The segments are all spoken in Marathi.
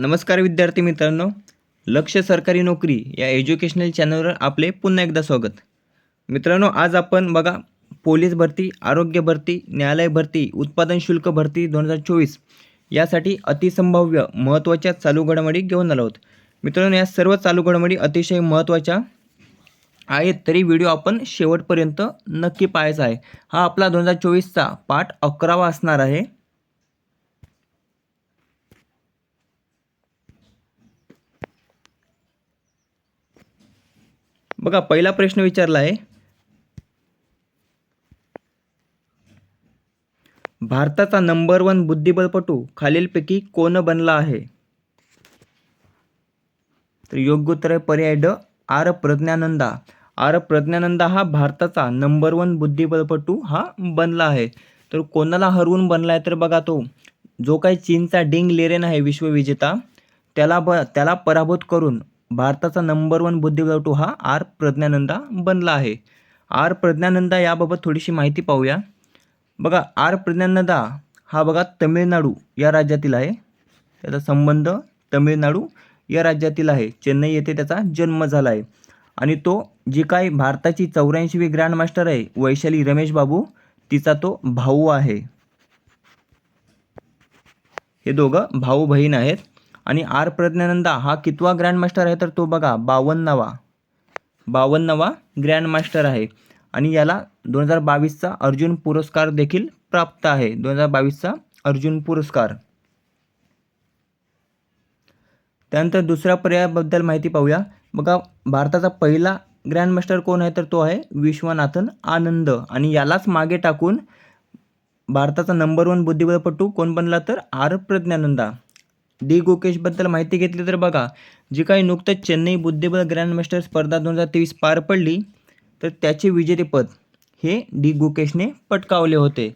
नमस्कार विद्यार्थी मित्रांनो. लक्ष सरकारी नोकरी या एज्युकेशनल चॅनलवर आपले पुन्हा एकदा स्वागत. मित्रांनो आज आपण बघा पोलीस भरती आरोग्य भरती न्यायालय भरती उत्पादन शुल्क भरती दोन हजार चोवीस यासाठी अतिसंभाव्य महत्त्वाच्या चालू घडामोडी घेऊन आलो आहोत. मित्रांनो या सर्व चालू घडामोडी अतिशय महत्त्वाच्या आहेत तरी व्हिडिओ आपण शेवटपर्यंत नक्की पाहायचा आहे. हा आपला दोन हजार चोवीसचा पाठ अकरावा असणार आहे. बघा पहिला प्रश्न विचारला आहे. भारताचा नंबर वन बुद्धिबळपटू खालीलपैकी कोण बनला आहे? तर योग्य उत्तर आहे पर्याय ड. आर. प्रज्ञानंदा. आर. प्रज्ञानंदा हा भारताचा नंबर वन बुद्धिबळपटू हा बनला आहे. तर कोणाला हरवून बनला आहे तर बघा तो. जो काही चीनचा डिंग लेरेन आहे विश्वविजेता त्याला ब त्याला पराभूत करून भारताचा नंबर वन बुद्धिबळपटू हा आर प्रज्ञानंदा बनला आहे. आर प्रज्ञानंदा याबाबत थोडीशी माहिती पाहूया. बघा आर प्रज्ञानंदा हा बघा तमिळनाडू या राज्यातील आहे. त्याचा संबंध तमिळनाडू या राज्यातील आहे. चेन्नई येथे त्याचा जन्म झाला आहे. आणि तो जी काय भारताची चौऱ्याऐंशीवी ग्रँडमास्टर आहे वैशाली रमेश बाबू तिचा तो भाऊ आहे. हे दोघं भाऊ बहीण आहेत. आणि आर प्रज्ञानंदा हा कितवा ग्रँडमास्टर आहे तर तो बघा बावन्नावा. बावन्नावा ग्रँडमास्टर आहे. आणि याला दोन हजार बावीसचा अर्जुन पुरस्कार देखील प्राप्त आहे. दोन हजार बावीसचा अर्जुन पुरस्कार. त्यानंतर दुसऱ्या पर्यायाबद्दल माहिती पाहूया. बघा भारताचा पहिला ग्रँडमास्टर कोण आहे तर तो आहे विश्वनाथन आनंद. आणि यालाच मागे टाकून भारताचा नंबर वन बुद्धिबळपटू कोण बनला तर आर प्रज्ञानंदा. डी गुकेशबद्दल माहिती घेतली तर बघा जी काही नुकतंच चेन्नई बुद्धिबळ ग्रँडमास्टर स्पर्धा दोन हजार तेवीस पार पडली तर त्याचे विजेतेपद हे डी गुकेशने पटकावले होते.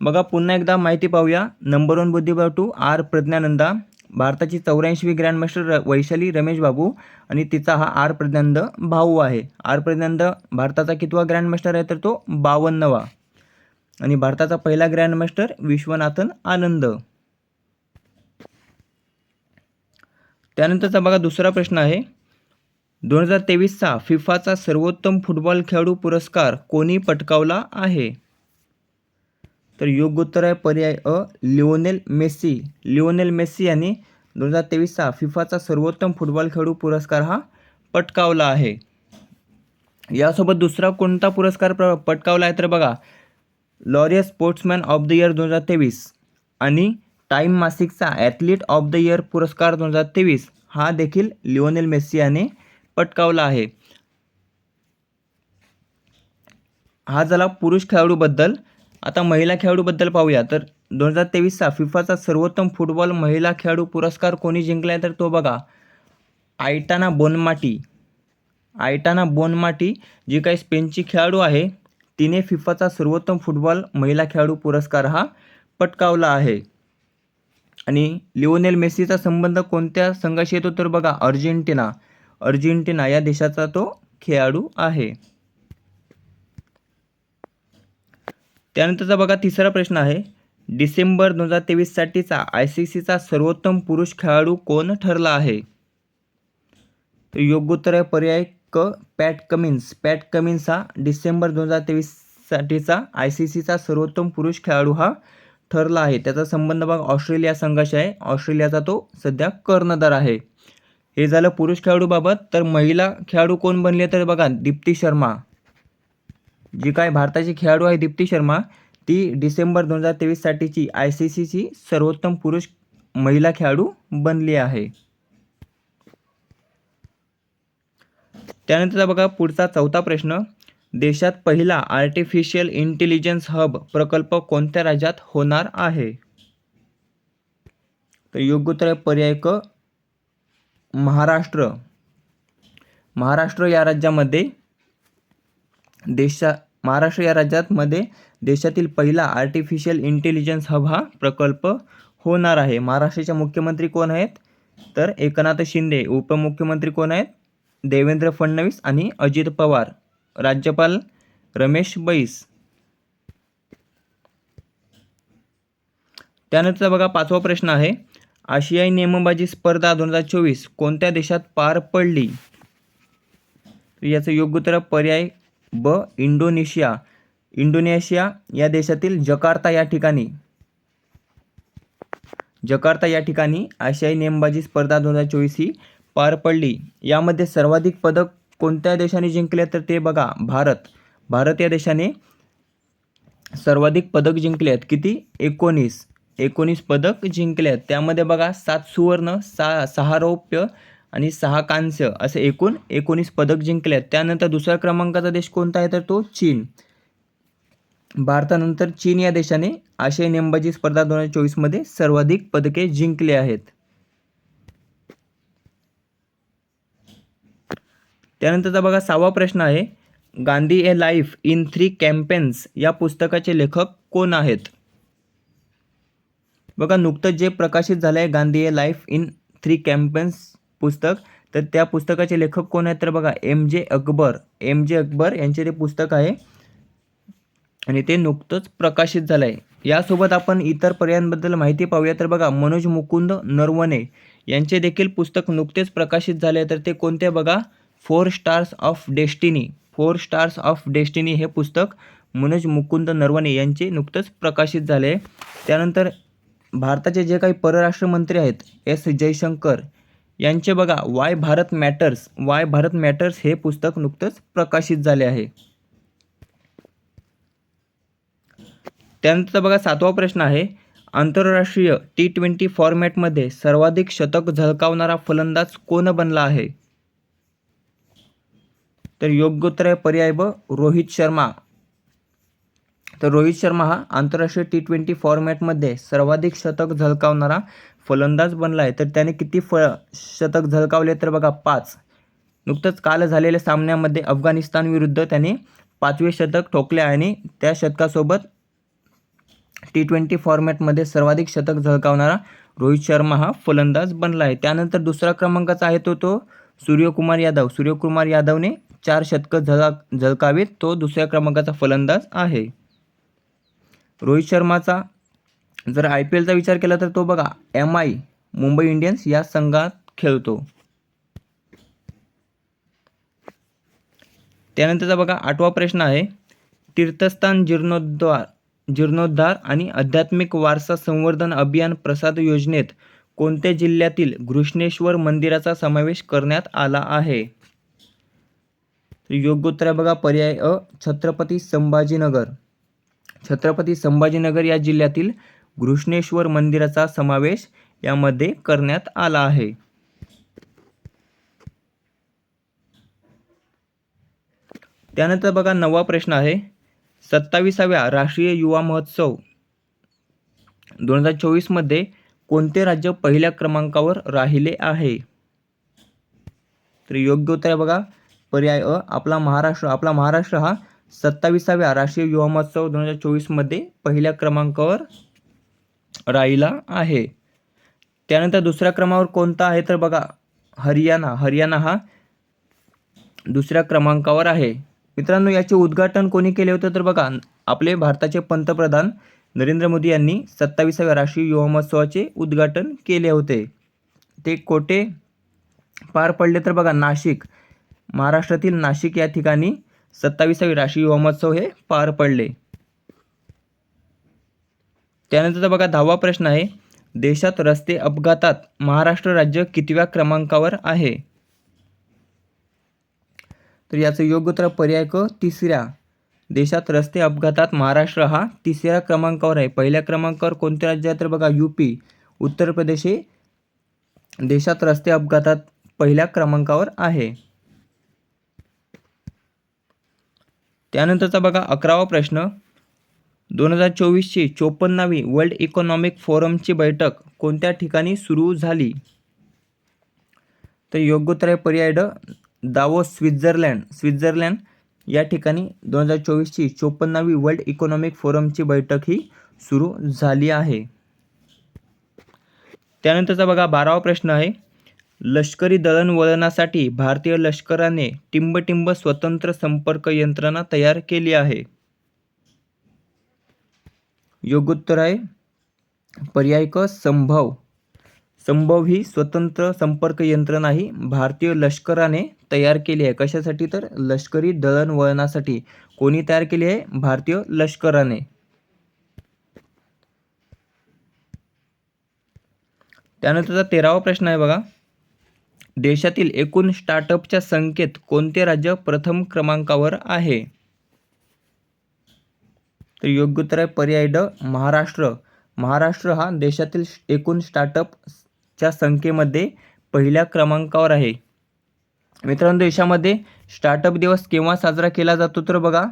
बघा पुन्हा एकदा माहिती पाहूया. नंबर वन बुद्धिबळ टू आर प्रज्ञानंदा भारताची चौऱ्याऐंशीवी ग्रँडमास्टर र वैशाली रमेश बाबू आणि तिचा हा आर प्रज्ञानंद भाऊ आहे. आर प्रज्ञानंद भारताचा कितवा ग्रँडमास्टर आहे तर तो बावन्नवा. आणि भारताचा पहिला ग्रँडमास्टर विश्वनाथन आनंद. त्यानंतरचा बघा दुसरा प्रश्न आहे. दोन हजार तेवीसचा फिफाचा सर्वोत्तम फुटबॉल खेळाडू पुरस्कार कोणी पटकावला आहे? तर योग्य उत्तर आहे पर्याय अ लिओनेल मेस्सी. लिओनेल मेस्सी यांनी दोन हजार तेवीसचा फिफाचा सर्वोत्तम फुटबॉल खेळाडू पुरस्कार हा पटकावला आहे. यासोबत दुसरा कोणता पुरस्कार प्र पटकावला आहे तर बघा Laureus sportsman of the year दोन हजार तेवीस आणि टाईम मासिकचा ॲथलीट ऑफ द इयर पुरस्कार दोन हजार तेवीस हा देखील लिओनेल मेस्सी याने पटकावला आहे. हा झाला पुरुष खेळाडूबद्दल. आता महिला खेळाडूबद्दल पाहूया. तर दोन हजार तेवीसचा फिफाचा सर्वोत्तम फुटबॉल महिला खेळाडू पुरस्कार कोणी जिंकला आहे तर तो बघा. आयटाना बोनमाटी. आयटाना बोनमाटी जी काही स्पेनची खेळाडू आहे तिने फिफाचा सर्वोत्तम फुटबॉल महिला खेळाडू पुरस्कार हा पटकावला आहे. आणि लिओनेल मेस्सीचा संबंध कोणत्या संघाशी येतो तर बघा अर्जेंटिना. अर्जेंटिना या देशाचा तो खेळाडू आहे. त्यानंतरचा बघा तिसरा प्रश्न आहे. डिसेंबर दोन हजार तेवीससाठीचा आय सी सीचा सर्वोत्तम पुरुष खेळाडू कोण ठरला आहे? तर योग्य उत्तर आहे पर्याय क पॅट कमिन्स. पॅट कमिन्स हा डिसेंबर दोन हजार तेवीससाठीचा आय सी सीचा सर्वोत्तम पुरुष खेळाडू हा ठरला आहे. त्याचा संबंध बघा ऑस्ट्रेलिया संघाशी आहे. ऑस्ट्रेलियाचा तो सध्या कर्णधार आहे. हे झालं पुरुष खेळाडूबाबत. तर महिला खेळाडू कोण बनले तर बघा दीप्ती शर्मा. जी काय भारताची खेळाडू आहे दीप्ती शर्मा ती डिसेंबर दोन हजार तेवीससाठीची आय सी सीची सर्वोत्तम पुरुष महिला खेळाडू बनली आहे. त्यानंतरचा बघा पुढचा चौथा प्रश्न. देशात पहिला आर्टिफिशियल इंटेलिजन्स हब प्रकल्प कोणत्या राज्यात होणार आहे? तर योग्य उत्तर पर्याय क महाराष्ट्र. महाराष्ट्र या राज्यामध्ये देशा महाराष्ट्र या राज्यामध्ये देशातील पहिला आर्टिफिशियल इंटेलिजन्स हब हा प्रकल्प होणार आहे. महाराष्ट्राचे मुख्यमंत्री कोण आहेत? तर एकनाथ शिंदे. उपमुख्यमंत्री कोण आहेत? देवेंद्र फडणवीस आणि अजित पवार. राज्यपाल रमेश बैस. त्यानंतर बघा पाचवा प्रश्न आहे. आशियाई नेमबाजी स्पर्धा दोन हजार चोवीस कोणत्या देशात पार पडली? याचं योग्य उत्तर पर्याय ब इंडोनेशिया. इंडोनेशिया या देशातील जकार्ता या ठिकाणी. जकार्ता या ठिकाणी आशियाई नेमबाजी स्पर्धा दोन हजार चोवीस ही पार पडली. यामध्ये सर्वाधिक पदक कोणत्या देशाने जिंकले तर ते बघा भारत. भारत या देशाने सर्वाधिक पदक जिंकले आहेत. किती? एकोणीस. एकोणीस पदक जिंकले आहेत. त्यामध्ये बघा सात सुवर्ण सा सहा रौप्य आणि सहा कांस्य असे एकूण एकोणीस पदक जिंकले आहेत. त्यानंतर दुसऱ्या क्रमांकाचा देश कोणता आहे तर तो चीन. भारतानंतर चीन या देशाने आशियाई नेमबाजी स्पर्धा दोन हजार चोवीसमध्ये सर्वाधिक पदके जिंकले आहेत. त्यानंतरचा बघा सहावा प्रश्न आहे Gandhi a life in three campaigns या पुस्तकाचे लेखक कोण आहेत? बघा नुकतंच जे प्रकाशित झालं आहे Gandhi a life in three campaigns पुस्तक तर त्या पुस्तकाचे लेखक कोण आहेत? तर बघा एम जे अकबर. एम जे अकबर यांचे ते पुस्तक आहे. आणि ते नुकतंच प्रकाशित झालं आहे यासोबत आपण इतर पर्यायांबद्दल माहिती पाहूया. तर बघा मनोज मुकुंद नरवणे यांचे देखील पुस्तक नुकतेच प्रकाशित झाले तर ते कोणते बघा? Four stars of destiny four stars of destiny हे पुस्तक मनोज मुकुंद नरवणे यांचे नुकतंच प्रकाशित झाले. आहे त्यानंतर भारताचे जे काही परराष्ट्र मंत्री आहेत एस जयशंकर यांचे बघा why Bharat matters why Bharat matters हे पुस्तक नुकतंच प्रकाशित झाले आहे. त्यानंतर बघा सातवा प्रश्न आहे. आंतरराष्ट्रीय टी ट्वेंटी फॉर्मॅटमध्ये सर्वाधिक शतक झळकावणारा फलंदाज कोण बनला आहे? तर योग्य उत्तर आहे पर्याय ब रोहित शर्मा. तर रोहित शर्मा हा आंतरराष्ट्रीय टी ट्वेंटी फॉर्मॅटमध्ये सर्वाधिक शतक झळकावणारा फलंदाज बनला आहे. तर त्याने किती फ शतक झळकावले तर बघा पाच. नुकतंच काल झालेल्या सामन्यामध्ये अफगाणिस्तान विरुद्ध त्याने पाचवे शतक ठोकले आणि त्या शतकासोबत टी ट्वेंटी फॉर्मॅटमध्ये सर्वाधिक शतक झळकावणारा रोहित शर्मा हा फलंदाज बनला आहे. त्यानंतर दुसरा क्रमांकाचा आहे तो तो सूर्यकुमार यादव. सूर्यकुमार यादवने चार शतकं झळा झळकावीत तो दुसऱ्या क्रमांकाचा फलंदाज आहे. रोहित शर्माचा जर आय पी एलचा विचार केला तर तो बघा एम आय मुंबई इंडियन्स या संघात खेळतो. त्यानंतरचा बघा आठवा प्रश्न आहे. तीर्थस्थान जीर्णोद्धार जीर्णोद्धार आणि आध्यात्मिक वारसा संवर्धन अभियान प्रसाद योजनेत कोणत्या जिल्ह्यातील घृष्णेश्वर मंदिराचा समावेश करण्यात आला आहे? तर योग्य उत्तर आहे बघा पर्याय अ छत्रपती संभाजीनगर. छत्रपती संभाजीनगर या जिल्ह्यातील घृष्णेश्वर मंदिराचा समावेश यामध्ये करण्यात आला आहे. त्यानंतर बघा नववा प्रश्न आहे. सत्ताविसाव्या राष्ट्रीय युवा महोत्सव. दोन हजार चोवीसमध्ये कोणते राज्य पहिल्या क्रमांकावर राहिले आहे? तर योग्य उत्तर आहे बघा पर्याय अ. आपला महाराष्ट्र आपला महाराष्ट्र हा सत्ताविसाव्या राष्ट्रीय युवा महोत्सव दोन हजार चोवीसमध्ये पहिल्या क्रमांकावर राहिला आहे. त्यानंतर दुसऱ्या क्रमांकावर कोणता आहे तर बघा हरियाणा. हरियाणा हा दुसऱ्या क्रमांकावर आहे. मित्रांनो याचे उद्घाटन कोणी केले होते तर बघा आपले भारताचे पंतप्रधान नरेंद्र मोदी यांनी सत्ताविसाव्या राष्ट्रीय युवा महोत्सवाचे उद्घाटन केले होते. ते कोठे पार पडले तर बघा नाशिक. महाराष्ट्रातील नाशिक या ठिकाणी सत्तावीसावी राष्ट्रीय युवा महोत्सव हे पार पडले. त्यानंतरचा बघा दहावा प्रश्न आहे देशात रस्ते अपघातात महाराष्ट्र राज्य कितव्या क्रमांकावर आहे? तर याचं योग्य उत्तर पर्याय क तिसऱ्या. देशात रस्ते अपघातात महाराष्ट्र हा तिसऱ्या क्रमांकावर आहे. पहिल्या क्रमांकावर कोणते राज्य आहे तर बघा यूपी उत्तर प्रदेश हे देशात रस्ते अपघातात पहिल्या क्रमांकावर आहे. त्यानंतरचा बघा अकरावा प्रश्न. दोन हजार चोवीसची चोपन्नावी वर्ल्ड इकॉनॉमिक फोरमची बैठक कोणत्या ठिकाणी सुरू झाली? तर योग्य उत्तर आहे पर्याय ड दावो स्वित्झर्लँड. स्वित्झर्लँड या ठिकाणी दोन हजार चोवीसची चोपन्नावी वर्ल्ड इकॉनॉमिक फोरमची बैठक ही सुरू झाली आहे. त्यानंतरचा बघा बारावा प्रश्न आहे. लष्करी दळणवळणासाठी भारतीय लष्कराने टिंबटिंब स्वतंत्र संपर्क यंत्रणा तयार केली आहे. योग्य उत्तर आहे पर्याय क संभव. संभव ही स्वतंत्र संपर्क यंत्रणा ही भारतीय लष्कराने तयार केली आहे. कशासाठी तर? लष्करी दळणवळणासाठी. कोणी तयार केली आहे? भारतीय लष्कराने. त्यानंतरचा तेरावा प्रश्न आहे बघा. देशातील एकूण स्टार्टअपच्या संख्येत कोणते राज्य प्रथम क्रमांकावर आहे? तर योग्य उत्तर आहे पर्याय ड महाराष्ट्र. महाराष्ट्र हा देशातील एकूण स्टार्टअपच्या संख्येमध्ये पहिल्या क्रमांकावर आहे. मित्रांनो देशामध्ये स्टार्टअप दिवस केव्हा साजरा केला जातो तर बघा.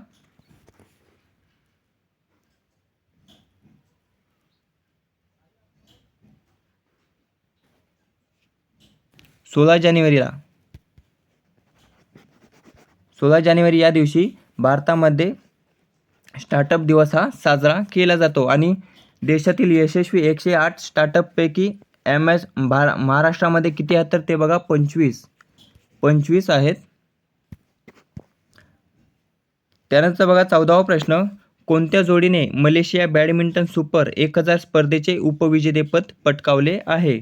सोळा जानेवारीला. सोळा जानेवारी या दिवशी भारतामध्ये स्टार्टअप दिवस हा साजरा केला जातो आणि देशातील यशस्वी एकशे आठ स्टार्टअपपैकी एम एस भा महाराष्ट्रामध्ये किती आहेत तर ते बघा पंचवीस. पंचवीस आहेत. त्यानंतर बघा चौदावा प्रश्न. कोणत्या जोडीने मलेशिया बॅडमिंटन सुपर एक हजार स्पर्धेचे उपविजेतेपद पटकावले आहे?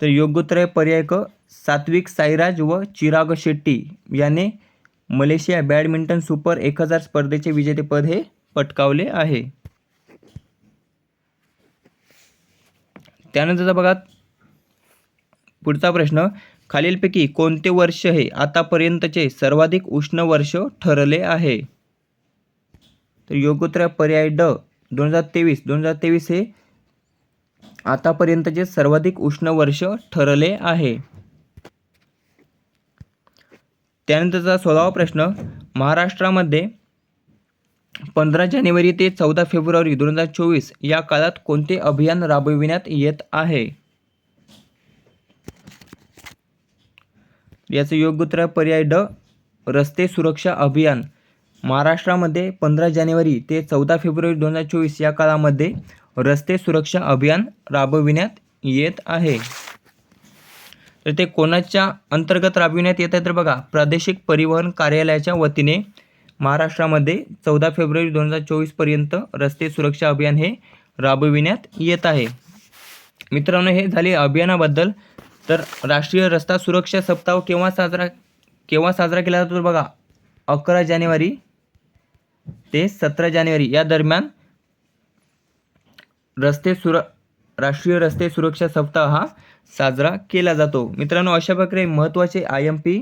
तर योग्य उत्तर आहे पर्याय क सात्विक साईराज व चिराग शेट्टी याने मलेशिया बॅडमिंटन सुपर एक हजार स्पर्धेचे विजेतेपद हे पटकावले आहे. त्यानंतरचा बघा पुढचा प्रश्न खालीलपैकी कोणते वर्ष हे आतापर्यंतचे सर्वाधिक उष्ण वर्ष ठरले आहे? तर योग्य उत्तर पर्याय ड दोन हजार तेवीस दोन हजार तेवीस हे आतापर्यंतचे सर्वाधिक उष्ण वर्ष ठरले आहे. त्यानंतरचा सोळावा प्रश्न महाराष्ट्रामध्ये पंधरा जानेवारी ते चौदा फेब्रुवारी दोन हजार चोवीस या काळात कोणते अभियान राबविण्यात येत आहे? याचं योग्य उत्तर पर्याय ड रस्ते सुरक्षा अभियान. महाराष्ट्रामध्ये पंधरा जानेवारी ते चौदा फेब्रुवारी दोन हजार चोवीस या काळामध्ये रस्ते सुरक्षा अभियान राबविण्यात येत आहे. तर ते कोणाच्या अंतर्गत राबविण्यात येत आहे तर बघा प्रादेशिक परिवहन कार्यालयाच्या वतीने महाराष्ट्रामध्ये चौदा फेब्रुवारी दोन हजार चोवीसपर्यंत रस्ते सुरक्षा अभियान हे राबविण्यात येत आहे. मित्रांनो हे झाले अभियानाबद्दल. तर राष्ट्रीय रस्ता सुरक्षा सप्ताह केव्हा साजरा केव्हा साजरा केला जातो तर बघा अकरा जानेवारी ते सतरा जानेवारी या दरम्यान रस्ते सुर राष्ट्रीय रस्ते सुरक्षा सप्ताह हा साजरा केला जातो. मित्रांनो अशा प्रकारे महत्त्वाचे आय एम पी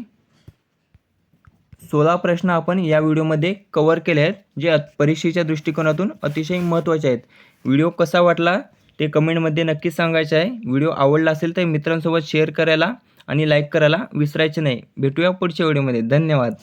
सोळा प्रश्न आपण या व्हिडिओमध्ये कवर केले आहेत जे परीक्षेच्या दृष्टिकोनातून अतिशय महत्त्वाचे आहेत. व्हिडिओ कसा वाटला ते कमेंटमध्ये नक्कीच सांगायचं आहे. व्हिडिओ आवडला असेल तर मित्रांसोबत शेअर करायला आणि लाईक करायला विसरायचे नाही. भेटूया पुढच्या व्हिडिओमध्ये. धन्यवाद.